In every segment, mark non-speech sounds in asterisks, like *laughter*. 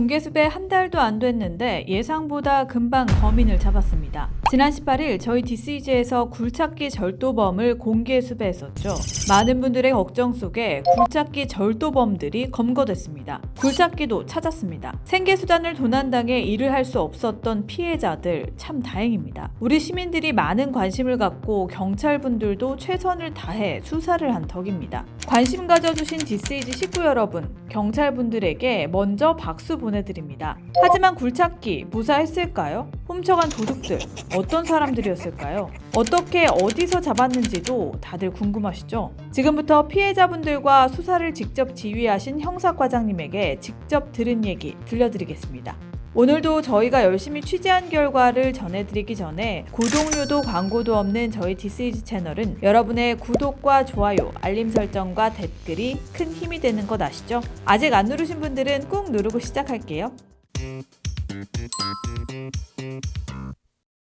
공개수배 한 달도 안 됐는데 예상보다 금방 범인을 잡았습니다. 지난 18일 저희 DCG에서 굴착기 절도범을 공개 수배했었죠. 많은 분들의 걱정 속에 굴착기 절도범들이 검거됐습니다. 굴착기도 찾았습니다. 생계수단을 도난당해 일을 할 수 없었던 피해자들 참 다행입니다. 우리 시민들이 많은 관심을 갖고 경찰분들도 최선을 다해 수사를 한 덕입니다. 관심 가져주신 DCG 식구 여러분, 경찰분들에게 먼저 박수 보내드립니다. 하지만 굴착기 무사했을까요? 훔쳐간 도둑들 어떤 사람들이었을까요? 어떻게 어디서 잡았는지도 다들 궁금하시죠? 지금부터 피해자분들과 수사를 직접 지휘하신 형사과장님에게 직접 들은 얘기 들려드리겠습니다. 오늘도 저희가 열심히 취재한 결과를 전해드리기 전에 구독료도 광고도 없는 저희 DCG 채널은 여러분의 구독과 좋아요, 알림 설정과 댓글이 큰 힘이 되는 것 아시죠? 아직 안 누르신 분들은 꾹 누르고 시작할게요.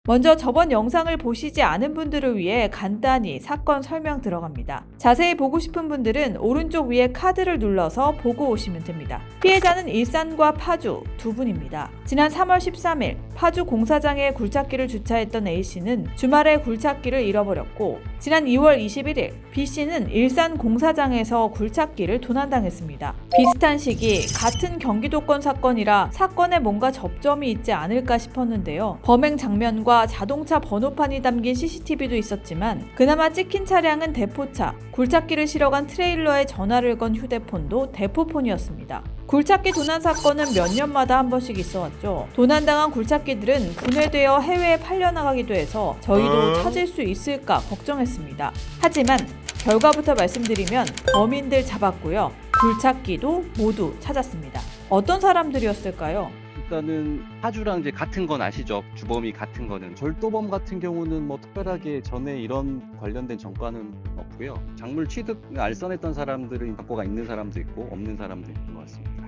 먼저 저번 영상을 보시지 않은 분들을 위해 간단히 사건 설명 들어갑니다. 자세히 보고 싶은 분들은 오른쪽 위에 카드를 눌러서 보고 오시면 됩니다. 피해자는 일산과 파주 두 분입니다. 지난 3월 13일 파주 공사장에 굴착기를 주차했던 A씨는 주말에 굴착기를 잃어버렸고 지난 2월 21일 B씨는 일산 공사장에서 굴착기를 도난당했습니다. 비슷한 시기 같은 경기도권 사건이라 사건에 뭔가 접점이 있지 않을까 싶었는데요. 범행 장면과 자동차 번호판이 담긴 CCTV도 있었지만 그나마 찍힌 차량은 대포차, 굴착기를 실어간 트레일러에 전화를 건 휴대폰도 대포폰이었습니다. 굴착기 도난 사건은 몇 년마다 한 번씩 있어왔죠. 도난당한 굴착기들은 분해되어 해외에 팔려나가기도 해서 저희도 찾을 수 있을까 걱정했습니다. 하지만 결과부터 말씀드리면 범인들 잡았고요. 굴착기도 모두 찾았습니다. 어떤 사람들이었을까요? 일단은 파주랑 이제 같은 건 아시죠? 주범이 같은 거는 절도범 같은 경우는 뭐 특별하게 전에 이런 관련된 전과는 없고요. 작물 취득 알선했던 사람들은 갖고가 있는 사람도 있고 없는 사람도 있는 것 같습니다.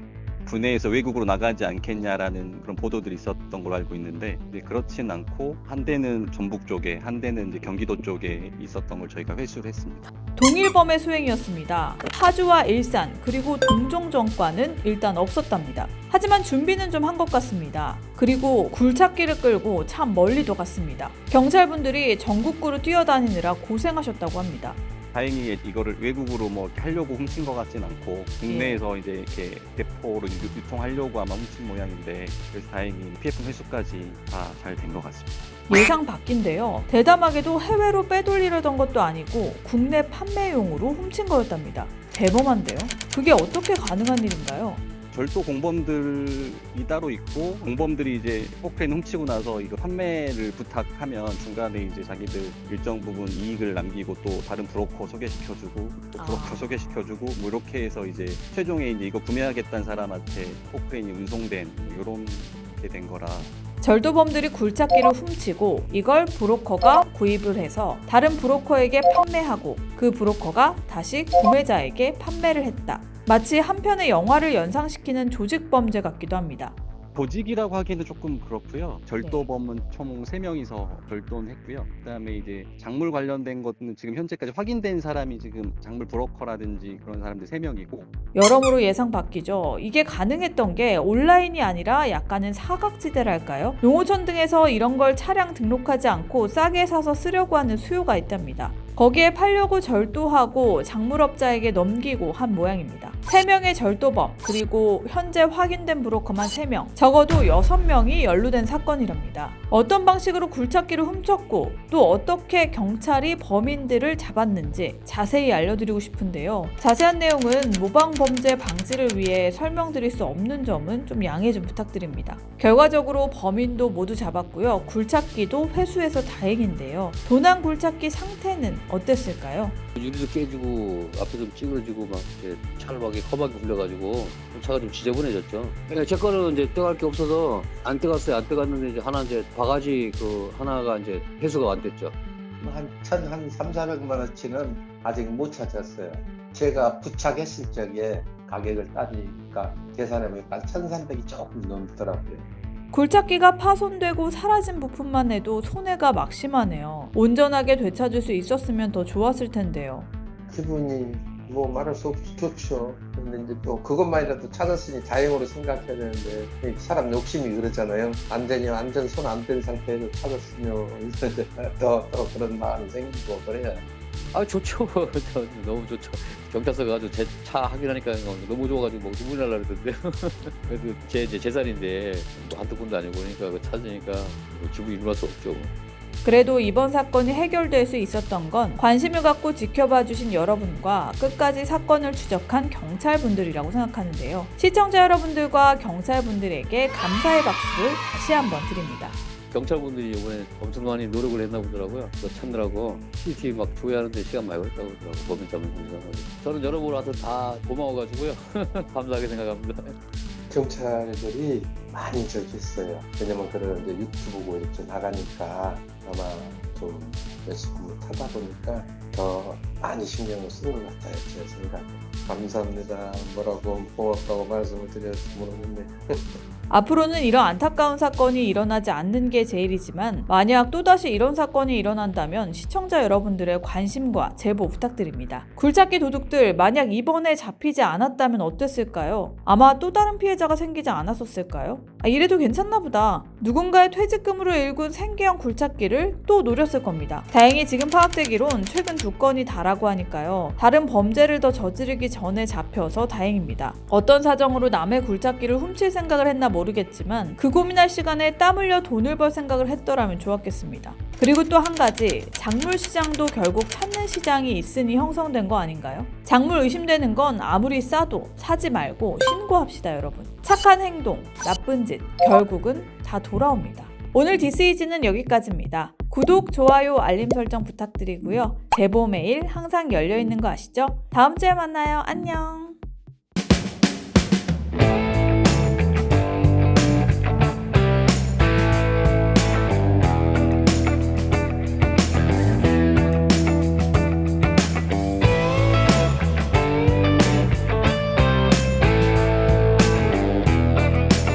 분해해서 외국으로 나가지 않겠냐라는 그런 보도들이 있었던 걸로 알고 있는데 그렇진 않고 한 대는 전북 쪽에 한 대는 경기도 쪽에 있었던 걸 저희가 회수를 했습니다. 동일범의 수행이었습니다. 파주와 일산 그리고 동종 정과는 일단 없었답니다. 하지만 준비는 좀 한 것 같습니다. 그리고 굴착기를 끌고 참 멀리도 갔습니다. 경찰분들이 전국구로 뛰어다니느라 고생하셨다고 합니다. 다행히 이거를 외국으로 뭐 하려고 훔친 것 같진 않고 국내에서 이제 이렇게 대포로 유- 유통하려고 아마 훔친 모양인데 그래서 다행히 PF 회수까지 다 잘 된 것 같습니다. 예상 밖인데요. 대담하게도 해외로 빼돌리려던 것도 아니고 국내 판매용으로 훔친 거였답니다. 대범한데요? 그게 어떻게 가능한 일인가요? 절도 공범들이 따로 있고 공범들이 이제 포크레인 훔치고 나서 이거 판매를 부탁하면 중간에 이제 자기들 일정 부분 이익을 남기고 또 다른 브로커 소개시켜주고 또 브로커 아. 소개시켜주고 뭐 이렇게 해서 이제 최종에 이제 이거 구매하겠다는 사람한테 포크레인이 운송된 이런 게 된 거라 절도범들이 굴착기를 훔치고 이걸 브로커가 구입을 해서 다른 브로커에게 판매하고 그 브로커가 다시 구매자에게 판매를 했다. 마치 한 편의 영화를 연상시키는 조직 범죄 같기도 합니다. 조직이라고 하기에는 조금 그렇고요. 절도범은 총 3명이서 절도했고요. 그다음에 이제 작물 관련된 것은 지금 현재까지 확인된 사람이 지금 작물 브로커라든지 그런 사람들 3명이고 여러모로 예상 바뀌죠. 이게 가능했던 게 온라인이 아니라 약간은 사각지대랄까요? 농어촌 등에서 이런 걸 차량 등록하지 않고 싸게 사서 쓰려고 하는 수요가 있답니다. 거기에 팔려고 절도하고 작물업자에게 넘기고 한 모양입니다. 3명의 절도범, 그리고 현재 확인된 브로커만 3명, 적어도 6명이 연루된 사건이랍니다. 어떤 방식으로 굴착기를 훔쳤고 또 어떻게 경찰이 범인들을 잡았는지 자세히 알려드리고 싶은데요. 자세한 내용은 모방 범죄 방지를 위해 설명드릴 수 없는 점은 좀 양해 좀 부탁드립니다. 결과적으로 범인도 모두 잡았고요. 굴착기도 회수해서 다행인데요. 도난 굴착기 상태는 어땠을까요? 유리도 깨지고 앞에 좀 찌그러지고 막 이렇게 차를 막 이렇게 험하게 굴려가지고 차가 좀 지저분해졌죠. 그러니까 제 거는 이제 떼갈 게 없어서 안 떼갔어요. 안 떼갔는데 이제 하나 이제 바가지 그 하나가 이제 회수가 안 됐죠. 한, 천, 한 3, 400만 원치는 아직 못 찾았어요. 제가 부착했을 적에 가격을 따지니까 계산해보니까 1,300이 조금 넘더라고요. 굴착기가 파손되고 사라진 부품만 해도 손해가 막심하네요. 온전하게 되찾을 수 있었으면 더 좋았을 텐데요. 기분이 뭐 말할 수 없이 좋죠. 근데 이제 또 그것만이라도 찾았으니 다행으로 생각해야 되는데 이 사람 욕심이 그러잖아요. 안 되냐 완전 손안뗀 상태에서 찾았으면 *laughs* 더, 더 그런 마음이 생기고 그래요. 아 좋죠. *laughs* 저 너무 좋죠. 경찰서 가서 제차 확인하니까 너무 좋아가지고 뭐 눈물 날라 그러던데. 그래도 제 이제 재산인데 뭐 한두 푼도 아니고 그러니까 그 찾으니까 뭐 기분이 누할 수 없죠. 그래도 이번 사건이 해결될 수 있었던 건 관심을 갖고 지켜봐 주신 여러분과 끝까지 사건을 추적한 경찰분들이라고 생각하는데요. 시청자 여러분들과 경찰분들에게 감사의 박수를 다시 한번 드립니다. 경찰분들이 이번에 엄청 많이 노력을 했나 보더라고요. 그거 찾느라고 CCTV 막 조회하는데 시간 많이 걸렸다고 그러더라고요. 범인 잡는 분이라고. 저는 여러분 와서 다 고마워가지고요. *laughs* 감사하게 생각합니다. 경찰들이 많이 저기 했어요. 왜냐면 그런 이제 유튜브고 이렇게 나가니까 아마 좀 열심히 하다 보니까 더 많이 신경을 쓰는 것 같아요. 제 생각에. 감사합니다. 뭐라고 고맙다고 말씀을 드려서 모르겠네. *laughs* 앞으로는 이런 안타까운 사건이 일어나지 않는 게 제일이지만 만약 또다시 이런 사건이 일어난다면 시청자 여러분들의 관심과 제보 부탁드립니다. 굴착기 도둑들 만약 이번에 잡히지 않았다면 어땠을까요? 아마 또 다른 피해자가 생기지 않았었을까요? 아, 이래도 괜찮나 보다. 누군가의 퇴직금으로 일군 생계형 굴착기를 또 노렸을 겁니다. 다행히 지금 파악되기론 최근 두 건이 다라고 하니까요. 다른 범죄를 더 저지르기 전에 잡혀서 다행입니다. 어떤 사정으로 남의 굴착기를 훔칠 생각을 했나 모르겠지만 그 고민할 시간에 땀 흘려 돈을 벌 생각을 했더라면 좋았겠습니다. 그리고 또 한 가지 작물 시장도 결국 찾는 시장이 있으니 형성된 거 아닌가요? 작물 의심되는 건 아무리 싸도 사지 말고 신고합시다 여러분. 착한 행동, 나쁜 짓 결국은 다 돌아옵니다. 오늘 디스이즈는 여기까지입니다. 구독, 좋아요, 알림 설정 부탁드리고요. 제보 메일 항상 열려 있는 거 아시죠? 다음 주에 만나요. 안녕.